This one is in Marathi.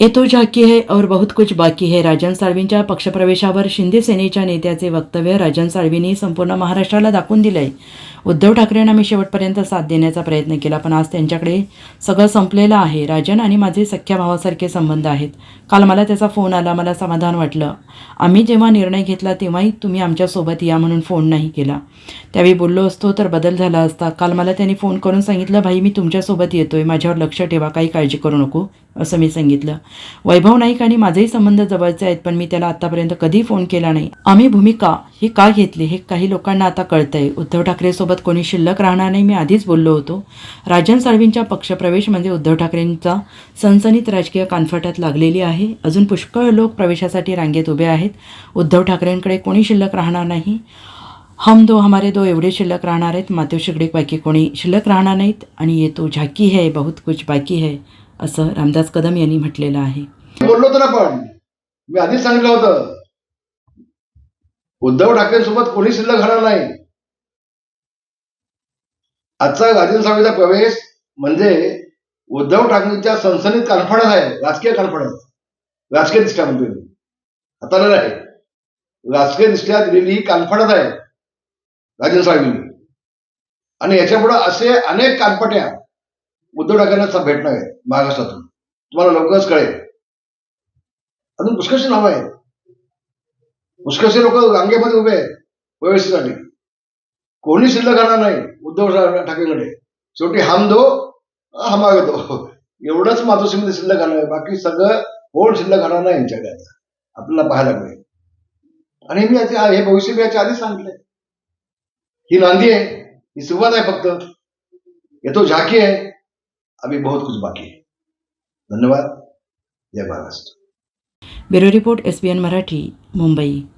ये तो झाकी है और बहुत कुछ बाकी है. राजन साळवींच्या पक्षप्रवेशावर शिंदे सेनेच्या नेत्याचे वक्तव्य राजन साळवींनी संपूर्ण महाराष्ट्राला दाखवून दिलं आहे उद्धव ठाकरेंना मी शेवटपर्यंत साथ देण्याचा प्रयत्न केला पण आज त्यांच्याकडे सगळं संपलेलं आहे. राजन आणि माझे सख्या भावासारखे संबंध आहेत. काल मला त्याचा फोन आला मला समाधान वाटलं. आम्ही जेव्हा निर्णय घेतला तेव्हाही तुम्ही आमच्यासोबत या म्हणून फोन नाही केला. त्यावेळी बोललो असतो तर बदल झाला असता. काल मला त्यांनी फोन करून सांगितलं भाई मी तुमच्यासोबत येतोय. माझ्यावर लक्ष ठेवा काही काळजी करू नको. असं मी सांगितलं. वैभव नाईक आणि माझेही संबंध जवळचे आहेत पण मी त्याला आतापर्यंत कधी फोन केला नाही. आम्ही भूमिका ही का घेतली हे काही लोकांना आता कळतंय. उद्धव ठाकरेसोबत कोणी शिल्लक राहणार नाही मी आधीच बोललो होतो. राजन साळवींच्या पक्षप्रवेश म्हणजे उद्धव ठाकरेंचा सनसनीत राजकीय कानफटात लागलेली आहे. अजून पुष्कळ लोक प्रवेशासाठी रांगेत उभे आहेत. उद्धव ठाकरेंकडे कोणी शिल्लक राहणार नाही? हम दो हमारे दो एवढे शिल्लक राहणार आहेत. मातेव शिगडे बाकी कोणी शिल्लक राहणार नाहीत. आणि ये तो झाकी है बहुत कुछ बाकी है. असं रामदास कदम यांनी म्हटलेलं आहे. बोललो होतो ना पण मी आधीच सांगितलं होतं. उद्धव ठाकरे सोबत कोणी शिल्लक राहणार नाही. आजचा गाजील साळवीचा प्रवेश म्हणजे उद्धव ठाकरेंच्या सनसनीत कॉन्फिडन्स आहे राजकीय कॉन्फिडन्स राजकीय दृष्ट्या म्हणतोय आता नाही. राजकीय दृष्ट्या दिलेली ही कॉन्फिडन्स आहे राजेंद्र साहेबांनी. आणि याच्यापुढे असे अनेक कानपट्या उद्धव ठाकरेंना भेटणार आहे महाराष्ट्रातून. तुम्हाला लवकरच कळेल. अजून पुष्कळशी नावं आहेत. पुष्कळशी लोक रांगेमध्ये उभे आहेत प्रवेशासाठी कोणी शिल्लक राहणार नाही उद्धव ठाकरेकडे. शेवटी हम दो हमारे दो. एवढंच मातोश्रीमध्ये शिल्लक राहणार आहे. बाकी सगळं कोण शिल्लक राहणार नाही यांच्याकडे आता. आपल्याला पाहायला मिळेल. आणि मी हे भविष्य मी याच्या आधीच सांगितलंय. ही नांदी आहे. ही सुरुवात आहे फक्त. येतो झाकी आहे. अभी बहुत कुछ बाकी है। धन्यवाद। जय Maharashtra. Bureau report S N Marathi Mumbai.